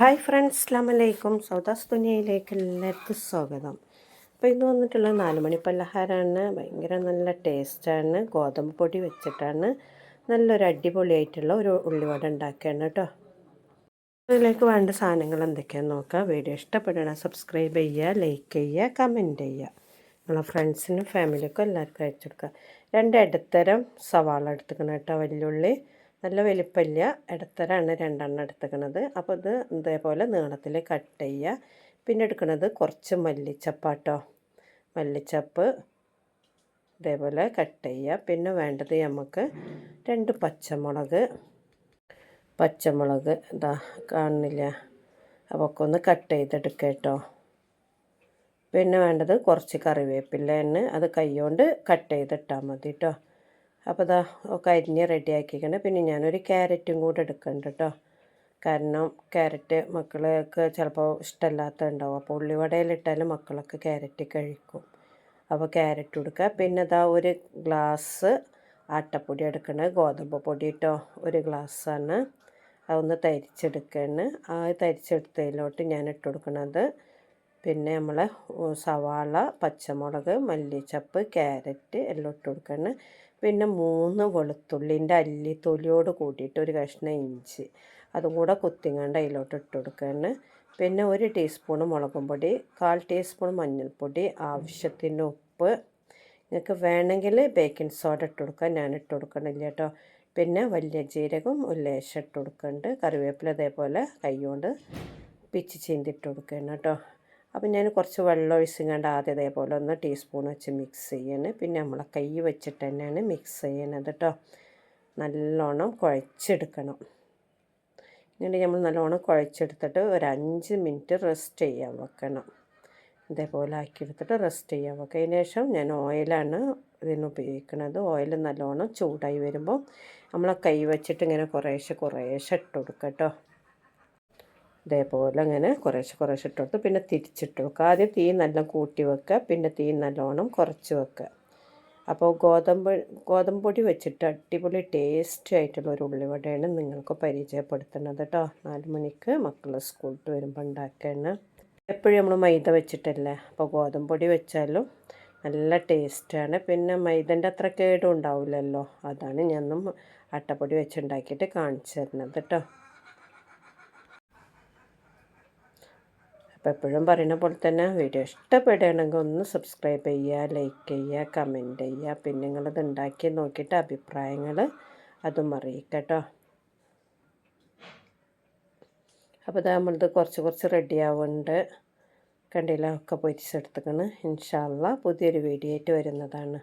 Hi friends അസ്ലാമലൈക്കും സൗദാസ് ദുനിയയിലേക്ക് എല്ലാവർക്കും സ്വാഗതം. അപ്പോൾ ഇന്ന് വന്നിട്ടുള്ള നാലുമണി പലഹാരമാണ്. ഭയങ്കര നല്ല ടേസ്റ്റാണ്. ഗോതമ്പ് പൊടി വെച്ചിട്ടാണ് നല്ലൊരു അടിപൊളിയായിട്ടുള്ള ഒരു ഉള്ളിവട ഉണ്ടാക്കുകയാണ് കേട്ടോ. ഇതിലേക്ക് വേണ്ട സാധനങ്ങൾ എന്തൊക്കെയാണെന്ന് നോക്കുക വീഡിയോ ഇഷ്ടപ്പെടണം സബ്സ്ക്രൈബ് ചെയ്യുക ലൈക്ക് ചെയ്യുക കമന്റ് ചെയ്യുക. നിങ്ങളെ ഫ്രണ്ട്സിനും ഫാമിലിക്കും എല്ലാവർക്കും അയച്ചു കൊടുക്കുക. രണ്ട് ഇടത്തരം സവാള എടുത്തുക്കണം കേട്ടോ വലിയുള്ളി നല്ല വലിപ്പമില്ല. ഇടത്തരാണ് രണ്ടെണ്ണം എടുത്തേക്കണത് അപ്പോൾ ഇത് ഇതേപോലെ നീളത്തിൽ കട്ട് ചെയ്യുക. പിന്നെ എടുക്കുന്നത് കുറച്ച് മല്ലിച്ചപ്പാട്ടോ. മല്ലിച്ചപ്പ് ഇതേപോലെ കട്ട് ചെയ്യുക. പിന്നെ വേണ്ടത് നമുക്ക് രണ്ട് പച്ചമുളക് പച്ചമുളക് ഇതാ കാണുന്നില്ല. അപ്പോൾ ഒക്കെ ഒന്ന് കട്ട് ചെയ്തെടുക്കുക കേട്ടോ. പിന്നെ വേണ്ടത് കുറച്ച് കറിവേപ്പില എണ്ണ അത് കൈ കൊണ്ട് കട്ട് ചെയ്തിട്ടാൽ മതി കേട്ടോ. അപ്പോൾ ഇതാ ഒക്കെ അരിഞ്ഞ് റെഡിയാക്കിക്കണം പിന്നെ ഞാനൊരു ക്യാരറ്റും കൂടെ എടുക്കുന്നുണ്ട് കേട്ടോ കാരണം ക്യാരറ്റ് മക്കൾക്ക് ചിലപ്പോൾ ഇഷ്ടമല്ലാത്ത ഉണ്ടാവും അപ്പോൾ ഉള്ളിവടയിലിട്ടാലും മക്കളൊക്കെ ക്യാരറ്റ് കഴിക്കും. അപ്പോൾ ക്യാരറ്റ് കൊടുക്കുക പിന്നെ ഇതാ ഒരു ഗ്ലാസ് ആട്ടപ്പൊടി എടുക്കണത് ഗോതമ്പ് പൊടി കേട്ടോ ഒരു ഗ്ലാസ്സാണ് അതൊന്ന് തരിച്ചെടുക്കുകയാണ് ആ തരിച്ചെടുത്തതിലോട്ട് ഞാൻ ഇട്ട് കൊടുക്കുന്നത് പിന്നെ നമ്മൾ സവാള പച്ചമുളക് മല്ലിച്ചപ്പ് ക്യാരറ്റ് എല്ലാം ഇട്ട് കൊടുക്കണം. പിന്നെ മൂന്ന് വെളുത്തുള്ളിന്റെ അല്ലിത്തൊലിയോട് കൂടിയിട്ട് ഒരു കഷ്ണം ഇഞ്ചി അതും കൂടെ കുത്തിങ്ങാണ്ട് അതിലോട്ട് ഇട്ട് കൊടുക്കുകയാണ് പിന്നെ ഒരു ടീസ്പൂൺ മുളകും പൊടി കാൽ ടീസ്പൂൺ മഞ്ഞൾപ്പൊടി ആവശ്യത്തിന് ഉപ്പ്. നിങ്ങൾക്ക് വേണമെങ്കിൽ ബേക്കിംഗ് സോഡ ഇട്ട് കൊടുക്കാം ഞാൻ ഇട്ട് കൊടുക്കണില്ല കേട്ടോ. പിന്നെ വലിയ ജീരകം ഒരു ലേശം ഇട്ട് കൊടുക്കുന്നുണ്ട് കറിവേപ്പില കൈ കൊണ്ട് പിച്ച് ചീന്തിട്ട് കൊടുക്കണം കേട്ടോ. അപ്പം ഞാൻ കുറച്ച് വെള്ളം ഒഴിച്ചിങ്ങാണ്ട് ആദ്യം ഇതേപോലെ ഒന്ന് ടീസ്പൂൺ വെച്ച് മിക്സ് ചെയ്യണം. പിന്നെ നമ്മളെ കൈ വെച്ചിട്ട് തന്നെയാണ് മിക്സ് ചെയ്യണത് കേട്ടോ നല്ലോണം കുഴച്ചെടുക്കണം. എന്നിട്ട് നമ്മൾ നല്ലോണം കുഴച്ചെടുത്തിട്ട് ഒരു അഞ്ച് മിനിറ്റ് റെസ്റ്റ് ചെയ്യാൻ വെക്കണം. ഇതേപോലെ ആക്കിയെടുത്തിട്ട് റെസ്റ്റ് ചെയ്യാൻ വെക്കുക അതിന് ശേഷം ഞാൻ ഓയിലാണ് ഇതിന് ഉപയോഗിക്കുന്നത് ഓയിൽ നല്ലോണം ചൂടായി വരുമ്പോൾ നമ്മളെ കൈ വെച്ചിട്ട് ഇങ്ങനെ കുറേശ്ശെ കുറേശ്ശെ ഇട്ട് കൊടുക്കുക കേട്ടോ ഇതേപോലെ അങ്ങനെ കുറേശ്ശെ കുറേശ്ശെ ഇട്ട് കൊടുത്ത് പിന്നെ തിരിച്ചിട്ട് വെക്കുക. ആദ്യം തീ നല്ല കൂട്ടി വെക്കുക. പിന്നെ തീ നല്ലോണം കുറച്ച് വെക്കുക. അപ്പോൾ ഗോതമ്പ് ഗോതമ്പ് പൊടി വെച്ചിട്ട് അടിപൊളി ടേസ്റ്റി ആയിട്ടുള്ള ഒരു ഉള്ളിവടയാണ് നിങ്ങൾക്ക് പരിചയപ്പെടുത്തുന്നത് കേട്ടോ നാല് മണിക്ക് മക്കൾ സ്കൂളിൽ വരുമ്പോൾ ഉണ്ടാക്കുകയാണ്. എപ്പോഴും നമ്മൾ മൈദ വെച്ചിട്ടല്ലേ? അപ്പോൾ ഗോതമ്പ് പൊടി വെച്ചാലും നല്ല ടേസ്റ്റാണ് പിന്നെ മൈദന്റെ അത്ര കേടും ഉണ്ടാവില്ലല്ലോ. അതാണ് ഞാനും അട്ടപ്പൊടി വെച്ചുണ്ടാക്കിയിട്ട് കാണിച്ചു തരുന്നത് കേട്ടോ അപ്പോൾ എപ്പോഴും പറയുന്ന പോലെ തന്നെ വീഡിയോ ഇഷ്ടപ്പെടുകയാണെങ്കിൽ ഒന്ന് സബ്സ്ക്രൈബ് ചെയ്യുക ലൈക്ക് ചെയ്യുക കമന്റ് ചെയ്യുക. പിന്നെ നിങ്ങളത് ഉണ്ടാക്കി നോക്കിയിട്ട് അഭിപ്രായങ്ങൾ അതും അറിയിക്കട്ടോ കേട്ടോ. അപ്പോൾ ഇത് നമ്മളിത് കുറച്ച് കുറച്ച് റെഡി ആവുന്നുണ്ട്. കണ്ടില്ല? ഒക്കെ പൊരിച്ചെടുത്തുക്കണ്. ഇൻഷാല്ല പുതിയൊരു വീഡിയോ ആയിട്ട് വരുന്നതാണ്.